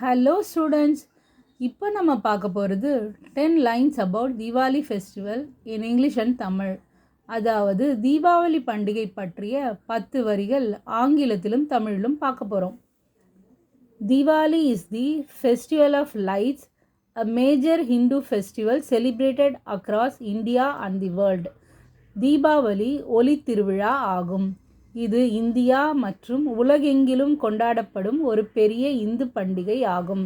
Hello students இப்போ நம்ம பார்க்க போகிறது ten lines about Deepavali festival in English and Tamil அதாவது தீபாவளி பண்டிகை பற்றிய பத்து வரிகள் ஆங்கிலத்திலும் தமிழிலும் பார்க்க போகிறோம் Deepavali is the festival of lights a major Hindu festival celebrated across India and the world. Deepavali ஒளி திருவிழா ஆகும். இது இந்தியா மற்றும் உலகெங்கிலும் கொண்டாடப்படும் ஒரு பெரிய இந்து பண்டிகை ஆகும்.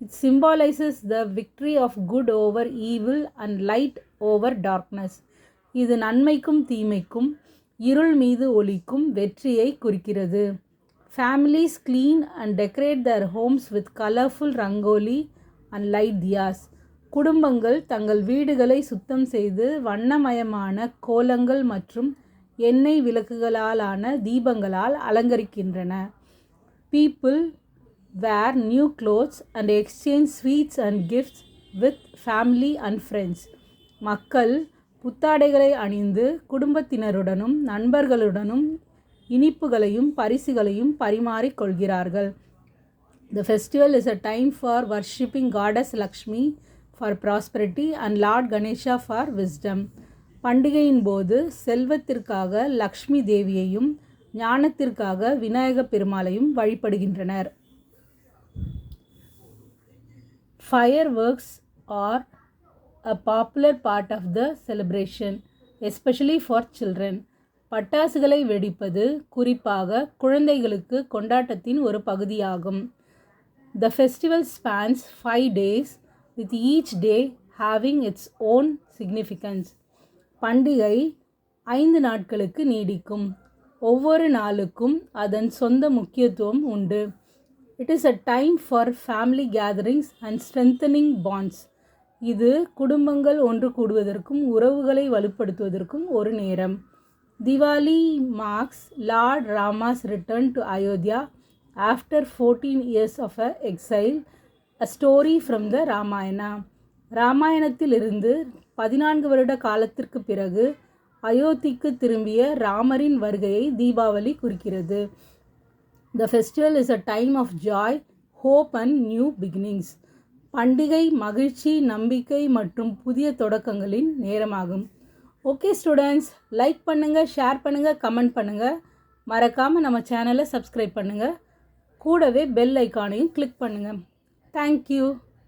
It symbolises the victory of good over evil and light over darkness இது நன்மைக்கும் தீமைக்கும் இருள் மீது ஒளிக்கும் வெற்றியை குறிக்கிறது. Families clean and decorate their homes with colourful rangoli and light diyas குடும்பங்கள் தங்கள் வீடுகளை சுத்தம் செய்து வண்ணமயமான கோலங்கள் மற்றும் எண்ணெய் விளக்குகளாலான தீபங்களால் அலங்கரிக்கின்றன. People wear new clothes and exchange sweets and gifts with family and friends மக்கள் புத்தாடைகளை அணிந்து குடும்பத்தினருடனும் நண்பர்களுடனும் இனிப்புகளையும் பரிசுகளையும் பரிமாறிக்கொள்கிறார்கள் the festival is a time for worshipping goddess Lakshmi for prosperity and lord Ganesha for wisdom பண்டிகையின் போது செல்வத்திற்காக லக்ஷ்மி தேவியையும் ஞானத்திற்காக விநாயக பெருமாளையும் வழிபடுகின்றனர். Fireworks are a popular part of the celebration especially for children பட்டாசுகளை வெடிப்பது குறிப்பாக குழந்தைகளுக்கு கொண்டாட்டத்தின் ஒரு பகுதியாகும். The festival spans five days with each day having its own significance பண்டிகை ஐந்து நாட்களுக்கு நீடிக்கும். ஒவ்வொரு நாளுக்கும் அதன் சொந்த முக்கியத்துவம் உண்டு. It is a time for family gatherings and strengthening bonds இது குடும்பங்கள் ஒன்று கூடுவதற்கும் உறவுகளை வலுப்படுத்துவதற்கும் ஒரு நேரம். Diwali marks lord Rama's return to Ayodhya after fourteen years of a exile a story from the Ramayana ராமாயணத்திலிருந்து பதினான்கு வருட காலத்திற்கு பிறகு அயோத்திக்கு திரும்பிய ராமரின் வருகையை தீபாவளி குறிக்கிறது. The festival is a time of joy hope and new beginnings பண்டிகை மகிழ்ச்சி நம்பிக்கை மற்றும் புதிய தொடக்கங்களின் நேரமாகும். ஓகே ஸ்டூடெண்ட்ஸ் லைக் பண்ணுங்கள் ஷேர் பண்ணுங்கள் கமெண்ட் பண்ணுங்கள் மறக்காமல் நம்ம சேனலை சப்ஸ்கிரைப் பண்ணுங்கள் கூடவே பெல் ஐக்கானையும் கிளிக் பண்ணுங்கள் தேங்க்யூ